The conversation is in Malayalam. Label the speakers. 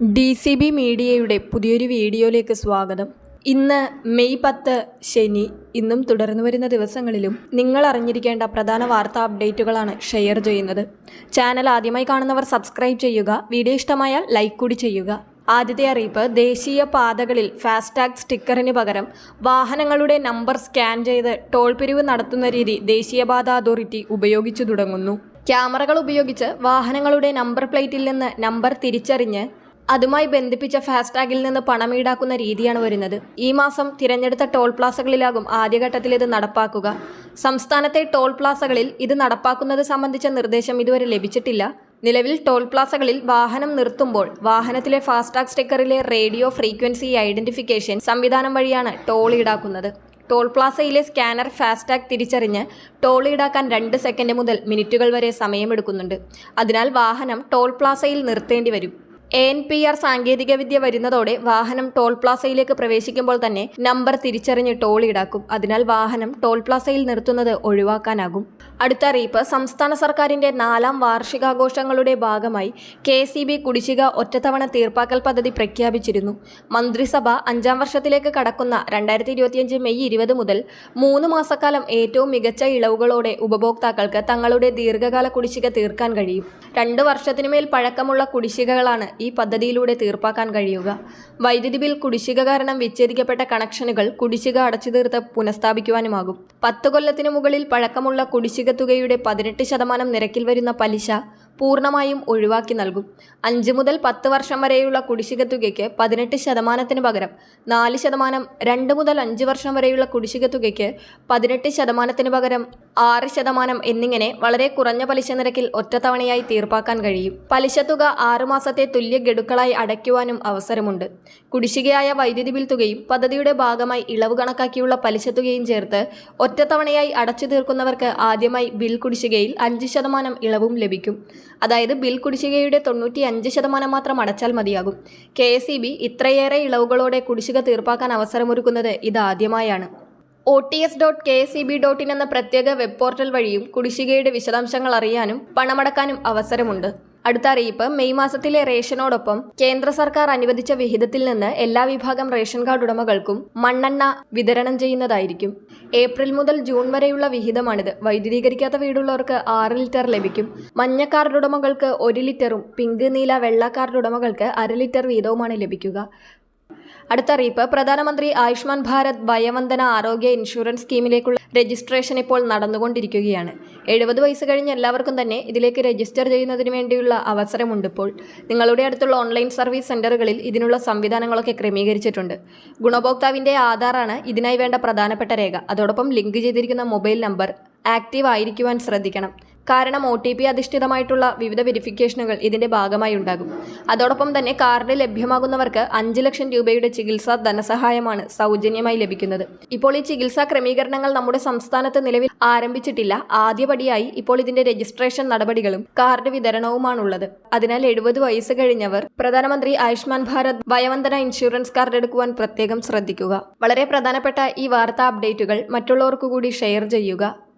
Speaker 1: ഡി സി ബി മീഡിയയുടെ പുതിയൊരു വീഡിയോയിലേക്ക് സ്വാഗതം. ഇന്ന് മെയ് പത്ത് ശനി ഇന്നും തുടർന്നു വരുന്ന ദിവസങ്ങളിലും നിങ്ങൾ അറിഞ്ഞിരിക്കേണ്ട പ്രധാന വാർത്താ അപ്ഡേറ്റുകളാണ് ഷെയർ ചെയ്യുന്നത്. ചാനൽ ആദ്യമായി കാണുന്നവർ സബ്സ്ക്രൈബ് ചെയ്യുക വീഡിയോ ഇഷ്ടമായാൽ ലൈക്ക് കൂടി ചെയ്യുക. ആദ്യത്തെ അറിയിപ്പ് ദേശീയ പാതകളിൽ ഫാസ്ടാഗ് സ്റ്റിക്കറിന് പകരം വാഹനങ്ങളുടെ നമ്പർ സ്കാൻ ചെയ്ത് ടോൾ പിരിവ് നടത്തുന്ന രീതി ദേശീയപാത അതോറിറ്റി ഉപയോഗിച്ചു തുടങ്ങുന്നു. ക്യാമറകൾ ഉപയോഗിച്ച് വാഹനങ്ങളുടെ നമ്പർ പ്ലേറ്റിൽ നിന്ന് നമ്പർ തിരിച്ചറിഞ്ഞ് അതുമായി ബന്ധിപ്പിച്ച ഫാസ്ടാഗിൽ നിന്ന് പണം ഈടാക്കുന്ന രീതിയാണ് വരുന്നത്. ഈ മാസം തിരഞ്ഞെടുത്ത ടോൾ പ്ലാസകളിലാകും ആദ്യഘട്ടത്തിൽ ഇത് നടപ്പാക്കുക. സംസ്ഥാനത്തെ ടോൾ പ്ലാസകളിൽ ഇത് നടപ്പാക്കുന്നത് സംബന്ധിച്ച നിർദ്ദേശം ഇതുവരെ ലഭിച്ചിട്ടില്ല. നിലവിൽ ടോൾ പ്ലാസകളിൽ വാഹനം നിർത്തുമ്പോൾ വാഹനത്തിലെ ഫാസ്ടാഗ് സ്റ്റിക്കറിലെ റേഡിയോ ഫ്രീക്വൻസി ഐഡന്റിഫിക്കേഷൻ സംവിധാനം വഴിയാണ് ടോൾ ഈടാക്കുന്നത്. ടോൾ പ്ലാസയിലെ സ്കാനർ ഫാസ്ടാഗ് തിരിച്ചറിഞ്ഞ് ടോൾ ഈടാക്കാൻ രണ്ട് സെക്കൻഡ് മുതൽ മിനിറ്റുകൾ വരെ സമയമെടുക്കുന്നുണ്ട്. അതിനാൽ വാഹനം ടോൾ പ്ലാസയിൽ നിർത്തേണ്ടി വരും. എ എൻ പി ആർ സാങ്കേതികവിദ്യ വരുന്നതോടെ വാഹനം ടോൾ പ്ലാസയിലേക്ക് പ്രവേശിക്കുമ്പോൾ തന്നെ നമ്പർ തിരിച്ചറിഞ്ഞ് ടോൾ ഈടാക്കും. അതിനാൽ വാഹനം ടോൾ പ്ലാസയിൽ നിർത്തുന്നത് ഒഴിവാക്കാനാകും. അടുത്ത അറിയിപ്പ് സംസ്ഥാന സർക്കാരിന്റെ നാലാം വാർഷികാഘോഷങ്ങളുടെ ഭാഗമായി കെ സി ബി കുടിശ്ശിക ഒറ്റത്തവണ തീർപ്പാക്കൽ പദ്ധതി പ്രഖ്യാപിച്ചിരുന്നു. മന്ത്രിസഭ അഞ്ചാം വർഷത്തിലേക്ക് കടക്കുന്ന രണ്ടായിരത്തി ഇരുപത്തിയഞ്ച് മെയ് ഇരുപത് മുതൽ മൂന്ന് മാസക്കാലം ഏറ്റവും മികച്ച ഇളവുകളോടെ ഉപഭോക്താക്കൾക്ക് തങ്ങളുടെ ദീർഘകാല കുടിശ്ശിക തീർക്കാൻ കഴിയും. രണ്ട് വർഷത്തിനുമേൽ പഴക്കമുള്ള കുടിശ്ശികകളാണ് ഈ പദ്ധതിയിലൂടെ തീർപ്പാക്കാൻ കഴിയുക. വൈദ്യുതി ബിൽ കുടിശ്ശിക കാരണം വിച്ഛേദിക്കപ്പെട്ട കണക്ഷനുകൾ കുടിശ്ശിക അടച്ചു തീർത്ത് പുനഃസ്ഥാപിക്കുവാനുമാകും. പത്ത് കൊല്ലത്തിനു മുകളിൽ പഴക്കമുള്ള കുടിശ്ശിക തുകയുടെ പതിനെട്ട് ശതമാനം നിരക്കിൽ വരുന്ന പലിശ പൂർണമായും ഒഴിവാക്കി നൽകും. അഞ്ച് മുതൽ പത്ത് വർഷം വരെയുള്ള കുടിശ്ശിക തുകയ്ക്ക് പതിനെട്ട് ശതമാനത്തിന് പകരം നാല് ശതമാനം രണ്ട് മുതൽ അഞ്ച് വർഷം വരെയുള്ള കുടിശ്ശിക തുകയ്ക്ക് പതിനെട്ട് ശതമാനത്തിന് പകരം ആറ് ശതമാനം എന്നിങ്ങനെ വളരെ കുറഞ്ഞ പലിശ നിരക്കിൽ ഒറ്റത്തവണയായി തീർപ്പാക്കാൻ കഴിയും. പലിശ തുക ആറുമാസത്തെ തുല്യ ഗഡുക്കളായി അടയ്ക്കുവാനും അവസരമുണ്ട്. കുടിശ്ശികയായ വൈദ്യുതി ബിൽ തുകയും പദ്ധതിയുടെ ഭാഗമായി ഇളവ് കണക്കാക്കിയുള്ള പലിശ തുകയും ചേർത്ത് ഒറ്റത്തവണയായി അടച്ചു തീർക്കുന്നവർക്ക് ആദ്യമായി ബിൽ കുടിശ്ശികയിൽ അഞ്ച് ശതമാനം ഇളവും ലഭിക്കും. അതായത് ബിൽ കുടിശ്ശികയുടെ തൊണ്ണൂറ്റി അഞ്ച് ശതമാനം മാത്രം അടച്ചാൽ മതിയാകും. കെ എസ് ഇ ബി ഇത്രയേറെ ഇളവുകളോടെ കുടിശ്ശിക തീർപ്പാക്കാൻ അവസരമൊരുക്കുന്നത് ഇതാദ്യമായാണ്. O T S dot K S E B dot in എന്ന പ്രത്യേക വെബ് പോർട്ടൽ വഴിയും കുടിശ്ശികയുടെ വിശദാംശങ്ങൾ അറിയാനും പണമടക്കാനും അവസരമുണ്ട്. അടുത്ത അറിയിപ്പ് മെയ് മാസത്തിലെ റേഷനോടൊപ്പം കേന്ദ്ര സർക്കാർ അനുവദിച്ച വിഹിതത്തിൽ നിന്ന് എല്ലാ വിഭാഗം റേഷൻ കാർഡ് ഉടമകൾക്കും മണ്ണെണ്ണ വിതരണം ചെയ്യുന്നതായിരിക്കും. ഏപ്രിൽ മുതൽ ജൂൺ വരെയുള്ള വിഹിതമാണിത്. വൈദ്യുതീകരിക്കാത്ത വീടുള്ളവർക്ക് ആറ് ലിറ്റർ ലഭിക്കും. മഞ്ഞ കാർഡ് ഉടമകൾക്ക് ഒരു ലിറ്ററും പിങ്ക് നീല വെള്ള കാർഡ് ഉടമകൾക്ക് അര ലിറ്റർ വീതവുമാണ് ലഭിക്കുക. അടുത്ത അറിയിപ്പ്. പ്രധാനമന്ത്രി ആയുഷ്മാൻ ഭാരത് ഭയവന്ദന ആരോഗ്യ ഇൻഷുറൻസ് സ്കീമിലേക്കുള്ള രജിസ്ട്രേഷൻ ഇപ്പോൾ നടന്നുകൊണ്ടിരിക്കുകയാണ്. എഴുപത് വയസ്സ് കഴിഞ്ഞ എല്ലാവർക്കും തന്നെ ഇതിലേക്ക് രജിസ്റ്റർ ചെയ്യുന്നതിന് വേണ്ടിയുള്ള അവസരമുണ്ട് ഇപ്പോൾ. നിങ്ങളുടെ അടുത്തുള്ള ഓൺലൈൻ സർവീസ് സെന്ററുകളിൽ ഇതിനുള്ള സംവിധാനങ്ങളൊക്കെ ക്രമീകരിച്ചിട്ടുണ്ട്. ഗുണഭോക്താവിന്റെ ആധാറാണ് ഇതിനായി വേണ്ട പ്രധാനപ്പെട്ട രേഖ. അതോടൊപ്പം ലിങ്ക് ചെയ്തിരിക്കുന്ന മൊബൈൽ നമ്പർ ആക്റ്റീവ് ആയിരിക്കുവാൻ ശ്രദ്ധിക്കണം. കാരണം ഒ ടി പി അധിഷ്ഠിതമായിട്ടുള്ള വിവിധ വെരിഫിക്കേഷനുകൾ ഇതിന്റെ ഭാഗമായി ഉണ്ടാകും. അതോടൊപ്പം തന്നെ കാർഡ് ലഭ്യമാകുന്നവർക്ക് അഞ്ച് ലക്ഷം രൂപയുടെ ചികിത്സാ ധനസഹായമാണ് സൗജന്യമായി ലഭിക്കുന്നത്. ഇപ്പോൾ ഈ ചികിത്സാ ക്രമീകരണങ്ങൾ നമ്മുടെ സംസ്ഥാനത്ത് നിലവിൽ ആരംഭിച്ചിട്ടില്ല. ആദ്യപടിയായി ഇപ്പോൾ ഇതിന്റെ രജിസ്ട്രേഷൻ നടപടികളും കാർഡ് വിതരണവുമാണുള്ളത്. അതിനാൽ എഴുപത് വയസ്സ് കഴിഞ്ഞവർ പ്രധാനമന്ത്രി ആയുഷ്മാൻ ഭാരത് വയവന്ദന ഇൻഷുറൻസ് കാർഡ് എടുക്കുവാൻ പ്രത്യേകം ശ്രദ്ധിക്കുക. വളരെ പ്രധാനപ്പെട്ട ഈ വാർത്താ അപ്ഡേറ്റുകൾ മറ്റുള്ളവർക്കു കൂടി ഷെയർ ചെയ്യുക.